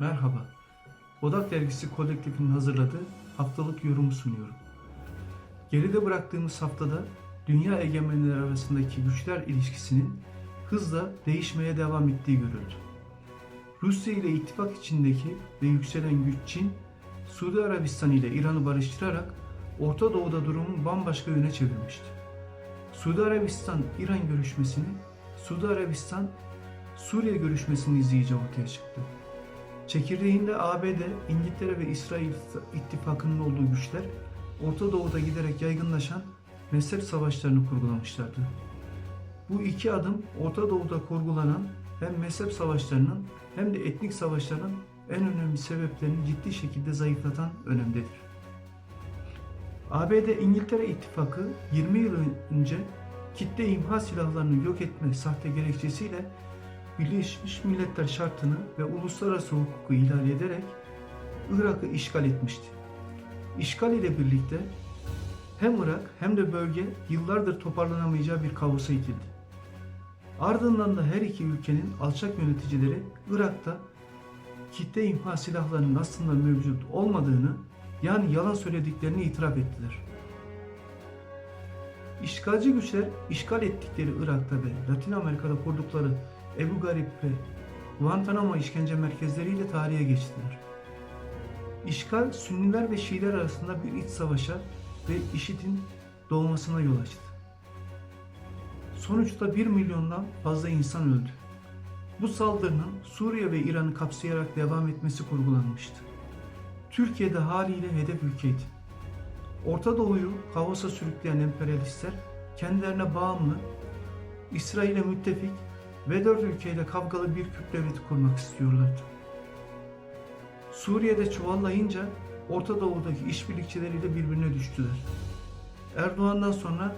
Merhaba. Odak Dergisi kolektifinin hazırladığı haftalık yorumu sunuyorum. Geride bıraktığımız haftada dünya egemenleri arasındaki güçler ilişkisinin hızla değişmeye devam ettiği görüldü. Rusya ile ittifak içindeki ve yükselen güç Çin, Suudi Arabistan ile İran'ı barıştırarak Orta Doğu'da durumu bambaşka yöne çevirmişti. Suudi Arabistan-İran görüşmesini, Suudi Arabistan Suriye görüşmesini izleyeceği ortaya çıktı. Çekirdeğinde ABD, İngiltere ve İsrail ittifakının olduğu güçler Orta Doğu'da giderek yaygınlaşan mezhep savaşlarını kurgulamışlardı. Bu iki adım Orta Doğu'da kurgulanan hem mezhep savaşlarının hem de etnik savaşların en önemli sebeplerini ciddi şekilde zayıflatan önemdedir. ABD İngiltere ittifakı 20 yıl önce kitle imha silahlarını yok etme sahte gerekçesiyle Birleşmiş Milletler şartını ve uluslararası hukuku ihlal ederek Irak'ı işgal etmişti. İşgal ile birlikte hem Irak hem de bölge yıllardır toparlanamayacağı bir kabusa itildi. Ardından da her iki ülkenin alçak yöneticileri Irak'ta kitle imha silahlarının aslında mevcut olmadığını yani yalan söylediklerini itiraf ettiler. İşgalci güçler işgal ettikleri Irak'ta ve Latin Amerika'da kurdukları Ebu Garip ve Guantanamo işkence merkezleriyle tarihe geçtiler. İşgal Sünniler ve Şiiler arasında bir iç savaşa ve IŞİD'in doğmasına yol açtı. Sonuçta 1 milyondan fazla insan öldü. Bu saldırının Suriye ve İran'ı kapsayarak devam etmesi kurgulanmıştı. Türkiye'de haliyle hedef ülkeydi. Orta Doğu'yu kaosa sürükleyen emperyalistler kendilerine bağımlı, İsrail'e müttefik ve dört ülkeyle kavgalı bir Kürt devleti kurmak istiyorlardı. Suriye'de çuvallayınca Orta Doğu'daki işbirlikçileriyle birbirine düştüler. Erdoğan'dan sonra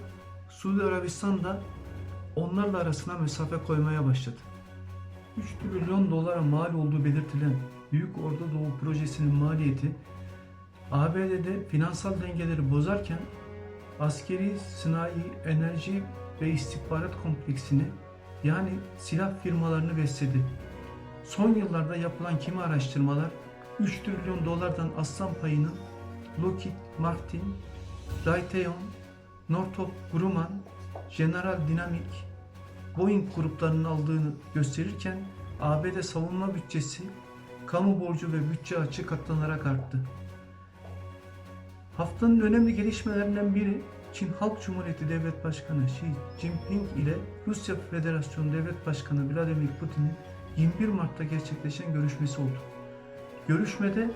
Suudi Arabistan da onlarla arasına mesafe koymaya başladı. 3 trilyon dolara mal olduğu belirtilen Büyük Orta Doğu projesinin maliyeti ABD'de finansal dengeleri bozarken askeri, sanayi, enerji ve istihbarat kompleksini yani silah firmalarını besledi. Son yıllarda yapılan kimi araştırmalar 3 trilyon dolardan aslan payının Lockheed Martin, Raytheon, Northrop Grumman, General Dynamics, Boeing gruplarının aldığını gösterirken ABD savunma bütçesi, kamu borcu ve bütçe açığı katlanarak arttı. Haftanın önemli gelişmelerinden biri Çin Halk Cumhuriyeti Devlet Başkanı Xi Jinping ile Rusya Federasyonu Devlet Başkanı Vladimir Putin'in 21 Mart'ta gerçekleşen görüşmesi oldu. Görüşmede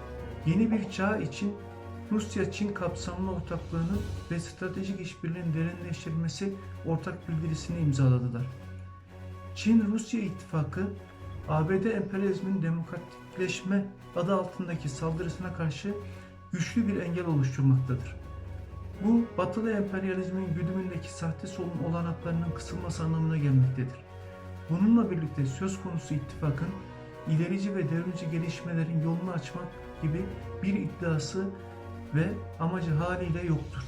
yeni bir çağ için Rusya-Çin kapsamlı ortaklığının ve stratejik işbirliğinin derinleştirilmesi ortak bildirisini imzaladılar. Çin-Rusya ittifakı ABD emperyalizmin demokratikleşme adı altındaki saldırısına karşı güçlü bir engel oluşturmaktadır. Bu, batılı emperyalizmin güdümündeki sahte solun olanaklarının kısılması anlamına gelmektedir. Bununla birlikte söz konusu ittifakın ilerici ve devrimci gelişmelerin yolunu açmak gibi bir iddiası ve amacı haliyle yoktur.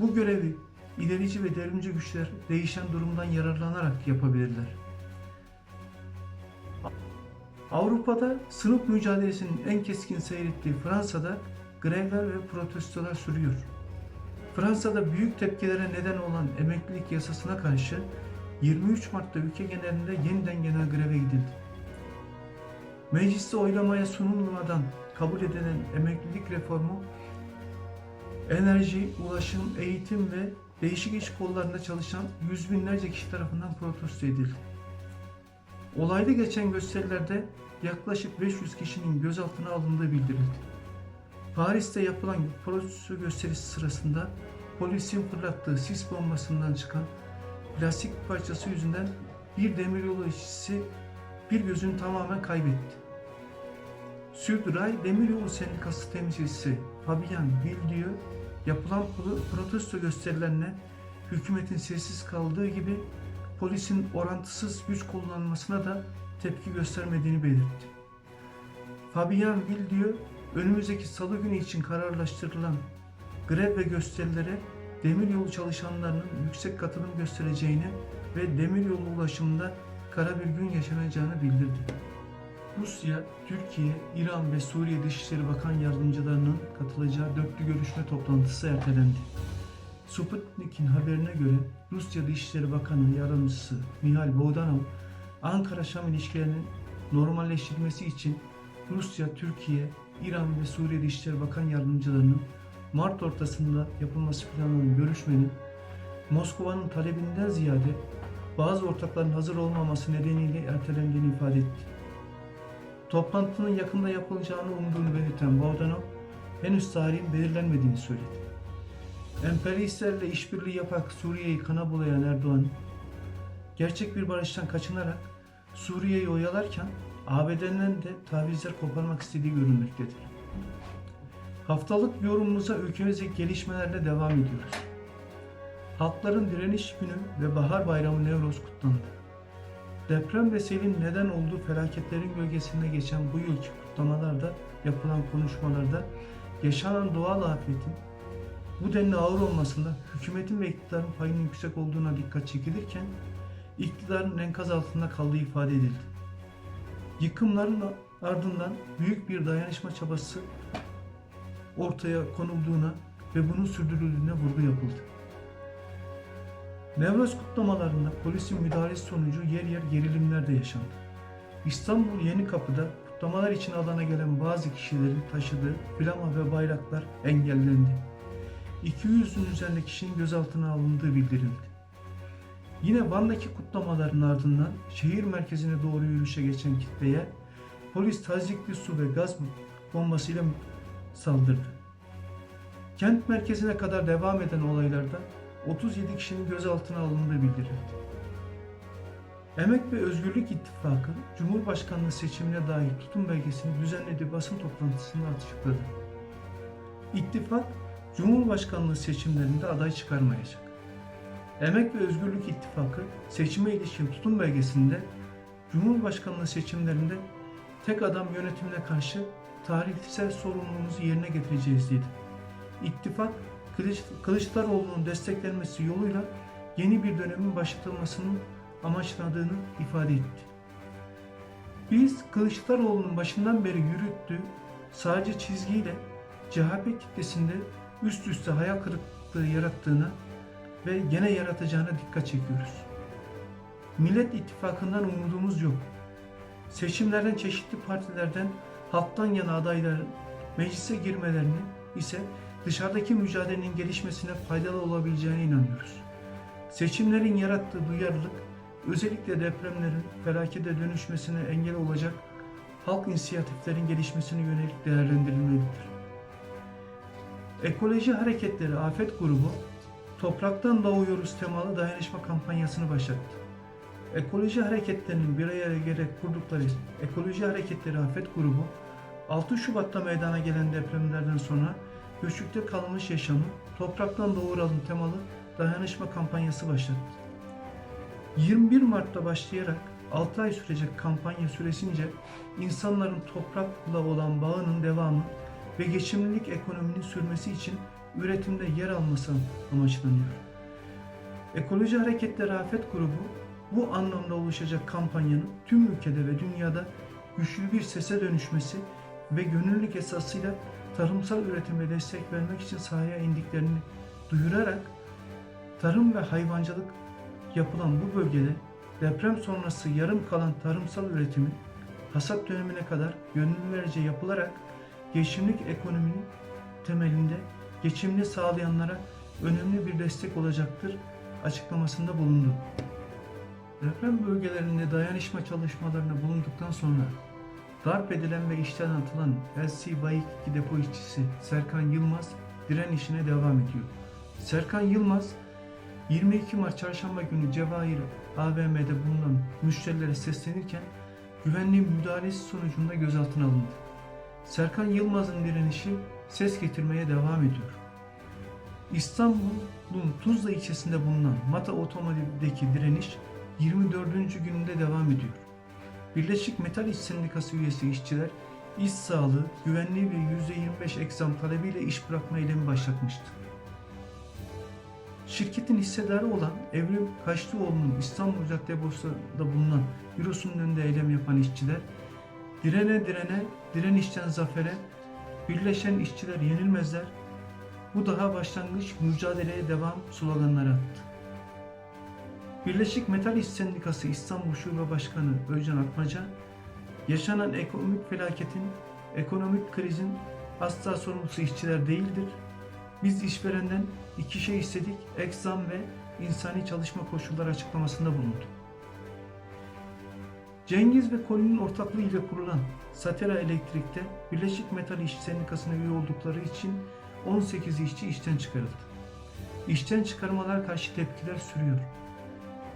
Bu görevi ilerici ve devrimci güçler değişen durumdan yararlanarak yapabilirler. Avrupa'da sınıf mücadelesinin en keskin seyrettiği Fransa'da grevler ve protestolar sürüyor. Fransa'da büyük tepkilere neden olan emeklilik yasasına karşı 23 Mart'ta ülke genelinde yeniden genel greve gidildi. Mecliste oylamaya sunulmadan kabul edilen emeklilik reformu enerji, ulaşım, eğitim ve değişik iş kollarında çalışan yüz binlerce kişi tarafından protesto edildi. Olayda geçen gösterilerde yaklaşık 500 kişinin gözaltına alındığı bildirildi. Paris'te yapılan protesto gösterisi sırasında polisin fırlattığı sis bombasından çıkan plastik parçası yüzünden bir demiryolu işçisi bir gözünü tamamen kaybetti. Südray Demiryolu Sendikası temsilcisi Fabian Vildieu yapılan protesto gösterilerine hükümetin sessiz kaldığı gibi polisin orantısız güç kullanmasına da tepki göstermediğini belirtti. Fabian Vildieu önümüzdeki salı günü için kararlaştırılan grev ve gösterilere demiryolu çalışanlarının yüksek katılım göstereceğini ve demiryolu ulaşımında kara bir gün yaşanacağını bildirdi. Rusya, Türkiye, İran ve Suriye Dışişleri Bakan Yardımcılarının katılacağı dörtlü görüşme toplantısı ertelendi. Sputnik'in haberine göre Rusya Dışişleri Bakanı Yardımcısı Mihail Bogdanov, Ankara-Şam ilişkilerinin normalleştirilmesi için Rusya, Türkiye, İran ve Suriye Dışişleri Bakan Yardımcılarının Mart ortasında yapılması planlanan görüşmenin Moskova'nın talebinden ziyade bazı ortakların hazır olmaması nedeniyle ertelendiğini ifade etti. Toplantının yakında yapılacağını umduğunu belirten Bogdanov, henüz tarihin belirlenmediğini söyledi. Emperyalistlerle işbirliği yaparak Suriye'yi kana bulayan Erdoğan, gerçek bir barıştan kaçınarak Suriye'yi oyalarken ABD'den de tavizler koparmak istediği görünmektedir. Haftalık yorumumuza ülkemizdeki gelişmelerle devam ediyoruz. Halkların direniş günü ve bahar bayramı Nevroz kutlandı. Deprem ve selin neden olduğu felaketlerin gölgesinde geçen bu yılki kutlamalarda yapılan konuşmalarda yaşanan doğal afetin bu denli ağır olmasında hükümetin ve iktidarın payının yüksek olduğuna dikkat çekilirken iktidarın enkaz altında kaldığı ifade edildi. Yıkımların ardından büyük bir dayanışma çabası ortaya konulduğuna ve bunun sürdürüldüğüne vurgu yapıldı. Nevroz kutlamalarında polisin müdahalesi sonucu yer yer gerilimler de yaşandı. İstanbul Yeni Kapı'da kutlamalar için alana gelen bazı kişilerin taşıdığı flama ve bayraklar engellendi. 200'ün üzerinde kişinin gözaltına alındığı bildirildi. Yine Van'daki kutlamaların ardından şehir merkezine doğru yürüyüşe geçen kitleye polis tazikli su ve gaz bombasıyla saldırdı. Kent merkezine kadar devam eden olaylarda 37 kişinin gözaltına alındığı bildirildi. Emek ve Özgürlük İttifakı, Cumhurbaşkanlığı seçimine dair tutum belgesini düzenlediği basın toplantısında açıkladı. İttifak, Cumhurbaşkanlığı seçimlerinde aday çıkarmayacak. Emek ve Özgürlük İttifakı, seçime ilişkin tutum belgesinde Cumhurbaşkanlığı seçimlerinde tek adam yönetimine karşı tarihsel sorumluluğumuzu yerine getireceğiz dedi. İttifak, Kılıç, Kılıçdaroğlu'nun desteklenmesi yoluyla yeni bir dönemin başlatılmasının amaçladığını ifade etti. Biz Kılıçdaroğlu'nun başından beri yürüttüğü sadece çizgiyle CHP kitlesinde üst üste hayal kırıklığı yarattığına ve gene yaratacağına dikkat çekiyoruz. Millet İttifakı'ndan umudumuz yok. Seçimlerden çeşitli partilerden halktan yana adayların meclise girmelerini ise dışarıdaki mücadelenin gelişmesine faydalı olabileceğine inanıyoruz. Seçimlerin yarattığı duyarlılık özellikle depremlerin felakete dönüşmesine engel olacak halk inisiyatiflerin gelişmesine yönelik değerlendirilmelidir. Ekoloji Hareketleri Afet Grubu Topraktan Doğuyoruz temalı dayanışma kampanyasını başlattı. Ekoloji hareketlerinin bir araya gelerek kurdukları Ekoloji Hareketleri Afet Grubu 6 Şubat'ta meydana gelen depremlerden sonra göçükte kalmış yaşamı topraktan doğuralım temalı dayanışma kampanyası başlattı. 21 Mart'ta başlayarak 6 ay sürecek kampanya süresince insanların toprakla olan bağının devamı ve geçimlilik ekonominin sürmesi için üretimde yer alması amaçlanıyor. Ekoloji Hareketleri Afet Grubu bu anlamda oluşacak kampanyanın tüm ülkede ve dünyada güçlü bir sese dönüşmesi ve gönüllülük esasıyla tarımsal üretime destek vermek için sahaya indiklerini duyurarak tarım ve hayvancılık yapılan bu bölgede deprem sonrası yarım kalan tarımsal üretimin hasat dönemine kadar gönüllülerce yapılarak geçimlik ekonominin temelinde geçimini sağlayanlara önemli bir destek olacaktır açıklamasında bulundu. Deprem bölgelerinde dayanışma çalışmalarına bulunduktan sonra darp edilen ve işten atılan LC Bayik 2 depo işçisi Serkan Yılmaz direnişine devam ediyor. Serkan Yılmaz 22 Mart Çarşamba günü Cevahir AVM'de bulunan müşterilere seslenirken güvenliğin müdahalesi sonucunda gözaltına alındı. Serkan Yılmaz'ın direnişi ses getirmeye devam ediyor. İstanbul'un Tuzla ilçesinde bulunan Mata Otomotiv'deki direniş 24. gününde devam ediyor. Birleşik Metal İş Sendikası üyesi işçiler iş sağlığı, güvenliği ve %25 eksam talebiyle iş bırakma eylemi başlatmıştı. Şirketin hissedarı olan Evrim Kaşlıoğlu'nun İstanbul Cadde Borsa'da bulunan bürosunun önünde eylem yapan işçiler Direne direne, direnişten zafere, birleşen işçiler yenilmezler. Bu daha başlangıç mücadeleye devam sloganları attı. Birleşik Metal İş Sendikası İstanbul Şube Başkanı Özcan Atmaca, yaşanan ekonomik felaketin, ekonomik krizin asla sorumlusu işçiler değildir. Biz işverenden iki şey istedik, ek ve insani çalışma koşulları açıklamasında bulundu. Cengiz ve Colin'in ortaklığı ile kurulan Satera Elektrik'te Birleşik Metal İş Sendikası'na üye oldukları için 18 işçi işten çıkarıldı. İşten çıkarmalar karşı tepkiler sürüyor.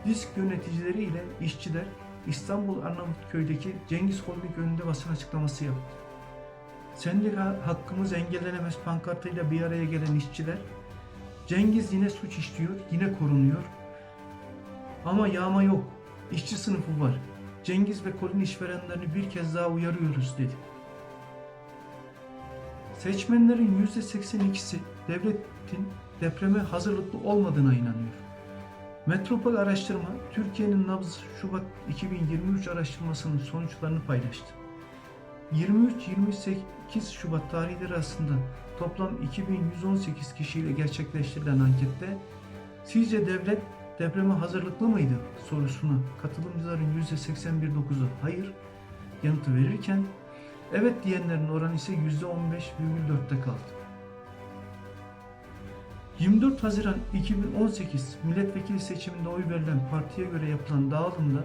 Disk yöneticileri ile işçiler İstanbul Arnavutköy'deki Cengiz Holding önünde basın açıklaması yaptı. Sendika hakkımız engellenemez pankartıyla bir araya gelen işçiler Cengiz yine suç işliyor, yine korunuyor. Ama yağma yok. İşçi sınıfı var. Cengiz ve Kolin işverenlerini bir kez daha uyarıyoruz dedi. Seçmenlerin %82'si devletin depreme hazırlıklı olmadığına inanıyor. Metropol Araştırma, Türkiye'nin nabız Şubat 2023 araştırmasının sonuçlarını paylaştı. 23-28 Şubat tarihleri arasında toplam 2118 kişiyle gerçekleştirilen ankette sizce devlet depreme hazırlıklı mıydı sorusuna katılımcıların %81.9'u hayır yanıtı verirken evet diyenlerin oranı ise %15,4'te kaldı. 24 Haziran 2018 milletvekili seçiminde oy verilen partiye göre yapılan dağılımda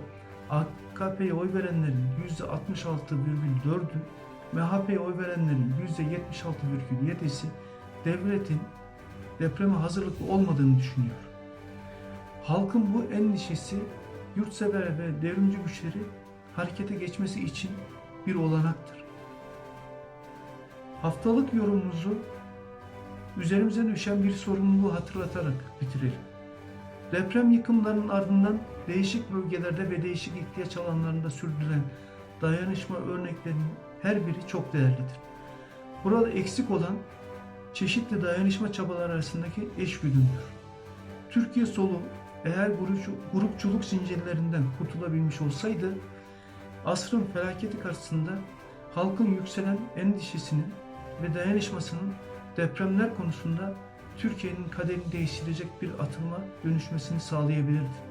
AKP'ye oy verenlerin %66,4'ü, MHP'ye oy verenlerin %76,7'si devletin depreme hazırlıklı olmadığını düşünüyor. Halkın bu endişesi yurtsever ve devrimci güçleri harekete geçmesi için bir olanaktır. Haftalık yorumumuzu üzerimize düşen bir sorumluluğu hatırlatarak bitirelim. Deprem yıkımlarının ardından değişik bölgelerde ve değişik ihtiyaç alanlarında sürdürülen dayanışma örneklerinin her biri çok değerlidir. Burada eksik olan çeşitli dayanışma çabaları arasındaki eşgüdümdür. Türkiye solu eğer grupçuluk zincirlerinden kurtulabilmiş olsaydı asrın felaketi karşısında halkın yükselen endişesinin ve dayanışmasının depremler konusunda Türkiye'nin kaderini değiştirecek bir atılma dönüşmesini sağlayabilirdi.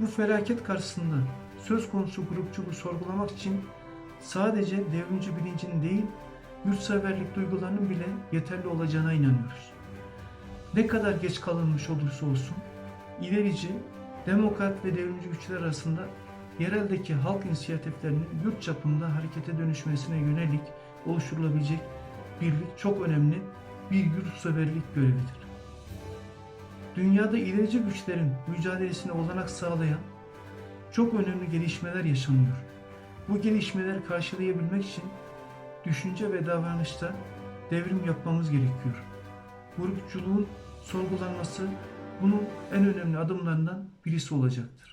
Bu felaket karşısında söz konusu grupçuluğu sorgulamak için sadece devrimci bilincin değil, yurtseverlik duygularının bile yeterli olacağına inanıyoruz. Ne kadar geç kalınmış olursa olsun, ilerici, demokrat ve devrimci güçler arasında yereldeki halk inisiyatiflerinin yurt çapında harekete dönüşmesine yönelik oluşturulabilecek birlik çok önemli bir yurtseverlik görevidir. Dünyada ilerici güçlerin mücadelesine olanak sağlayan çok önemli gelişmeler yaşanıyor. Bu gelişmeleri karşılayabilmek için düşünce ve davranışta devrim yapmamız gerekiyor. Grupçuluğun sorgulanması bunun en önemli adımlarından birisi olacaktır.